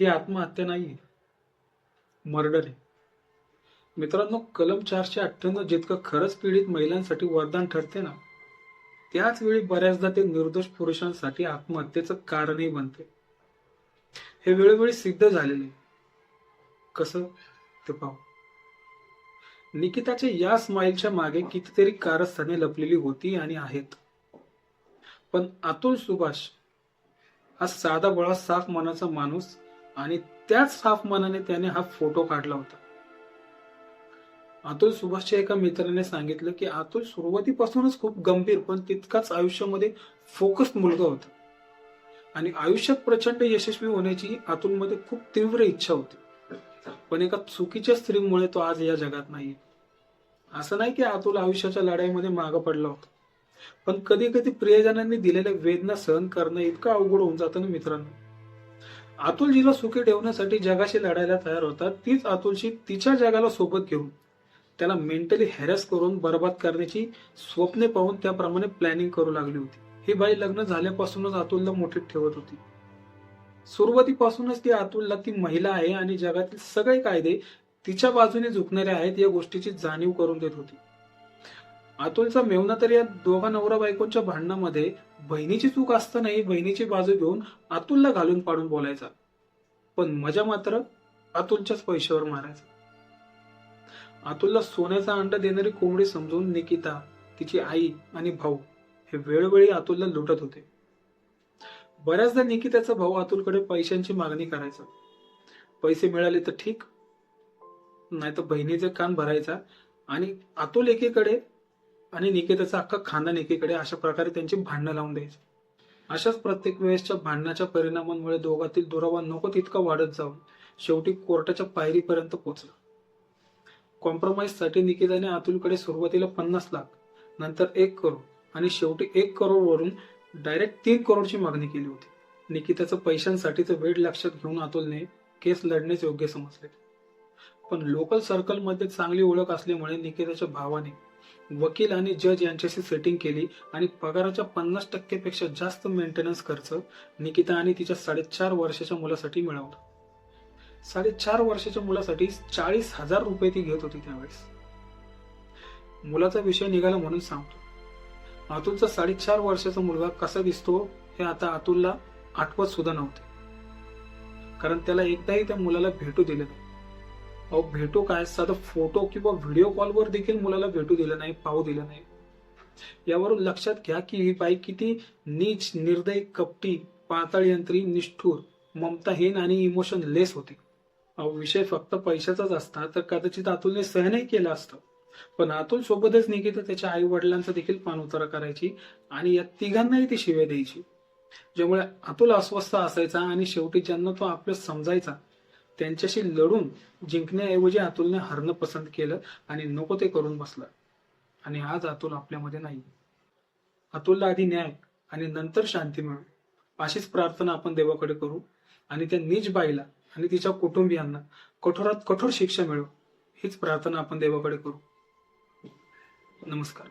ही आत्महत्या नाही मर्डर आहे. मित्रांनो कलम चारशे अठ्ठ्याण्णव जितकं खरंच पीडित महिलांसाठी वरदान ठरते ना त्याच वेळी बऱ्याचदा ते निर्दोष पुरुषांसाठी आत्महत्येचं कारणही बनते. हे वेळोवेळी सिद्ध झालेले कस? ते पाहू. निकिताच्या या स्माईलच्या मागे कितीतरी कारस्थाने लपलेली होती आणि आहेत. पण अतुल सुभाष हा साधा बळा साफ मनाचा माणूस आणि त्याच साफ मनाने त्याने हा फोटो काढला होता. अतुल सुभाषच्या एका मित्राने सांगितलं की अतुल सुरुवातीपासूनच खूप गंभीर पण तितकाच आयुष्यामध्ये फोकस्ड मुलगा होता. आणि आयुष्यात प्रचंड यशस्वी होण्याची अतुलमध्ये खूप तीव्र इच्छा होती. पण एका चुकीच्या स्त्रीमुळे तो आज या जगात नाही असं नाही की अतुल आयुष्याच्या लढाईमध्ये मागे पडला होता. पण कधी कधी प्रियजनांनी दिलेल्या वेदना सहन करणं इतकं अवघड होऊन जातं ना मित्रांनो. अतुलजीला सुखी ठेवण्यासाठी जगाशी लढायला तयार होता तीच अतुलशी तिच्या जगाला सोबत घेऊन त्याला मेंटली हॅरस करून बर्बाद करण्याची स्वप्ने पाहून त्याप्रमाणे प्लॅनिंग करू लागली होती. ही बाई लग्न झाल्यापासूनच अतुलला मोठीत ठेवत होती. सुरुवातीपासूनच ती अतुलला ती महिला आहे आणि जगातील सगळे कायदे तिच्या बाजूने झुकणारे आहेत या गोष्टीची जाणीव करून देत होती. अतुलचा मेवना तर या दोघा नवरा बायकोंच्या भांडणामध्ये बहिणीची चूक असतानाही बहिणीची बाजू घेऊन अतुलला घालून पाडून बोलायचा. पण मजा मात्र अतुलच्याच पैशावर मारायचा. अतुलला सोन्याचा अंडा देणारी कोंबडी समजून निकिता तिची आई आणि भाऊ हे वेळोवेळी अतुलला लुटत होते. बऱ्याचदा निकिताचा भाऊ अतुलकडे पैशांची मागणी करायचा. पैसे मिळाले तर ठीक नाही तर बहिणीचे कान भरायचा आणि अतुल एकीकडे आणि निकिताचा अख्खा खानदान एकीकडे अशा प्रकारे त्यांची भांडणं लावून द्यायची. अशाच प्रत्येक वेळेसच्या भांडणाच्या परिणामांमुळे दोघातील दुरावा नको तितका वाढत जाऊन शेवटी कोर्टाच्या पायरीपर्यंत पोहोचला. कॉम्प्रोमाइजसाठी निकिताने अतुलकडे सुरुवातीला पन्नास लाख नंतर एक करोड आणि शेवटी एक करोड वरून डायरेक्ट तीन करोडची मागणी केली होती. निकिताचं पैशांसाठीचं वेळ लक्षात घेऊन अतुलने केस लढणेच योग्य समजले. पण लोकल सर्कलमध्ये चांगली ओळख असल्यामुळे निकिताच्या भावाने वकील आणि जज यांच्याशी सेटिंग केली आणि पगाराच्या पन्नास टक्केपेक्षा जास्त मेंटेनन्स खर्च निकिता आणि तिच्या साडेचार वर्षाच्या मुलासाठी मिळवला. साडेचार वर्षाच्या मुलासाठी चाळीस हजार रुपये ती घेत होती त्यावेळेस. मुलाचा विषय निघाला म्हणून सांगतो. अतुलचा साडेचार वर्षाचा मुलगा कसा दिसतो हे आता अतुलला आठवत सुद्धा नव्हते. कारण त्याला एकदाही त्या मुलाला भेटू दिले नाही. भेटू काय? साधा फोटो किंवा व्हिडिओ कॉलवर देखील मुलाला भेटू दिलं नाही पाहू दिलं नाही. यावरून लक्षात घ्या की ही बाई किती नीच निर्दयी कपटी पातळ यंत्री निष्ठूर ममताहीन आणि इमोशन लेस होती. अहो विषय फक्त पैशाचाच असता तर कदाचित अतुलने सहनही केलं असतं. पण अतुल सोबतच निकिता त्याच्या आई वडिलांचा देखील पाणउतारा करायची आणि या तिघांनाही ती शिव्या द्यायची. ज्यामुळे अतुल अस्वस्थ असायचा आणि शेवटी ज्यांना तो आपलं समजायचा त्यांच्याशी लढून जिंकण्याऐवजी अतुलने हरणं पसंत केलं आणि नको ते करून बसला. आणि आज अतुल आपल्यामध्ये नाही. अतुलला आधी न्याय आणि नंतर शांती मिळू. अशीच प्रार्थना आपण देवाकडे करू. आणि त्या नीच बाईला आणि तिच्या कुटुंबियांना कठोरात कठोर शिक्षा मिळू. हीच प्रार्थना आपण देवाकडे करू. नमस्कार.